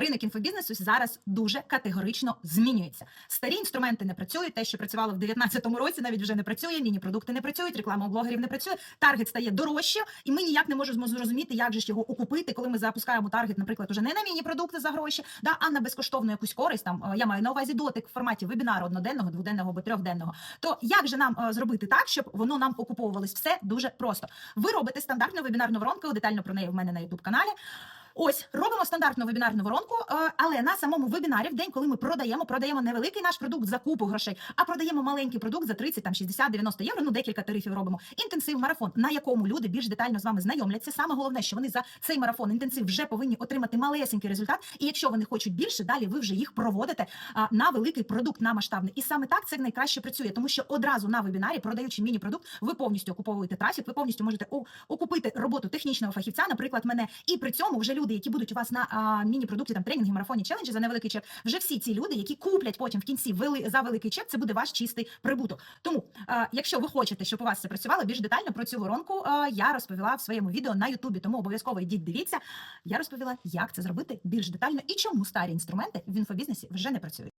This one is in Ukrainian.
ринок інфобізнесу зараз дуже категорично змінюється. Старі інструменти не працюють. Те, що працювало в 2019 році, навіть вже не працює. Міні-продукти не працюють, реклама у блогерів не працює. Таргет стає дорожче, і ми ніяк не можемо зрозуміти, як же ж його окупити, коли ми запускаємо таргет, наприклад, уже не на міні-продукти за гроші, да, а на безкоштовну якусь користь. Там е, я маю на увазі дотик в форматі вебінару одноденного, дводенного або трьохденного. То як же нам е, зробити так, щоб воно нам окуповувалось? Все дуже просто. Ви робите стандартну вебінарну воронку, детально про неї в мене на youtube каналі. Ось робимо стандартну вебінарну воронку, е, але на самому вебінарі в день, коли ми продаємо, продаємо не великий наш продукт за купу грошей, а продаємо маленький продукт за 30, там 60, 90 євро. Ну декілька тарифів робимо. Інтенсив марафон, на якому люди більш детально з вами знайомляться. Саме головне, що вони за цей марафон інтенсив вже повинні отримати малесенький результат. І якщо вони хочуть більше, далі ви вже їх проводите на великий продукт, на масштабний. І саме так це найкраще працює, тому що одразу на вебінарі, продаючи міні-продукт, ви повністю окуповуєте трафік, ви повністю можете окупити роботу технічного фахівця, наприклад, мене. І при цьому вже люди, які будуть у вас на міні-продукті, там тренінги, марафоні, челенджі за невеликий чек, вже всі ці люди, які куплять потім в кінці вели, за великий чек, це буде ваш чистий прибуток. Тому, а, якщо ви хочете, щоб у вас це працювало, більш детально про цю воронку а, я розповіла в своєму відео на Ютубі. Тому обов'язково йдіть, дивіться. Я розповіла, як це зробити більш детально і чому старі інструменти в інфобізнесі вже не працюють.